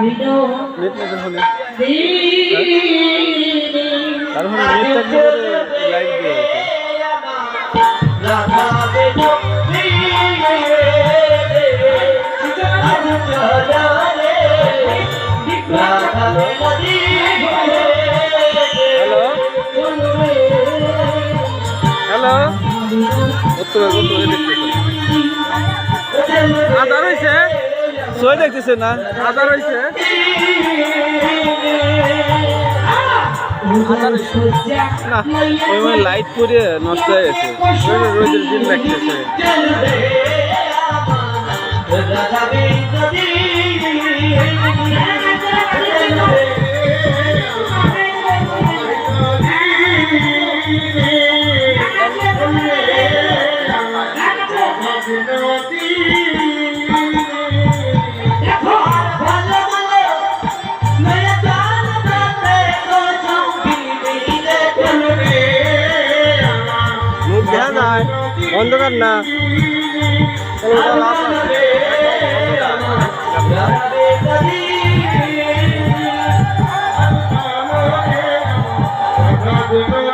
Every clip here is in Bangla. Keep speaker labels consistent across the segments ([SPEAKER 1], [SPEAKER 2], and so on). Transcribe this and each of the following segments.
[SPEAKER 1] নেট না হলে তারপরে নেট থাকলে লাইভ দিয়ে হ্যালো হ্যালো আদার হয়েছে সই দেখতেছে না? আদার হইছে? না ওই লাইট করে নষ্ট হয়ে গেছে। রোদের দিন লাগতেছে। অন্ধকার না। তাহলে ওটা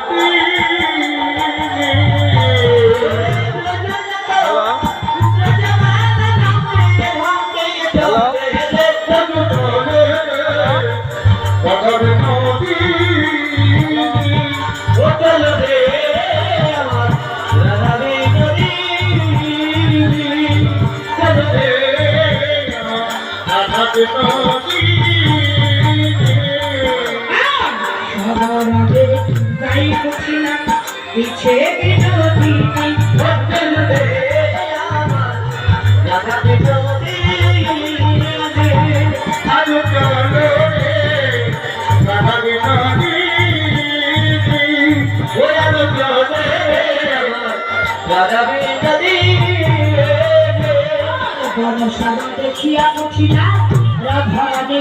[SPEAKER 2] পিছে বিনোদী বদল আমার রাধা দেখিয়া মুছি না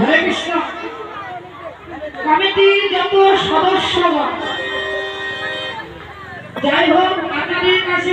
[SPEAKER 2] হরে কৃষ্ণ। কমিটির যত সদস্যগণ যাই হোক আপনাদের কাছে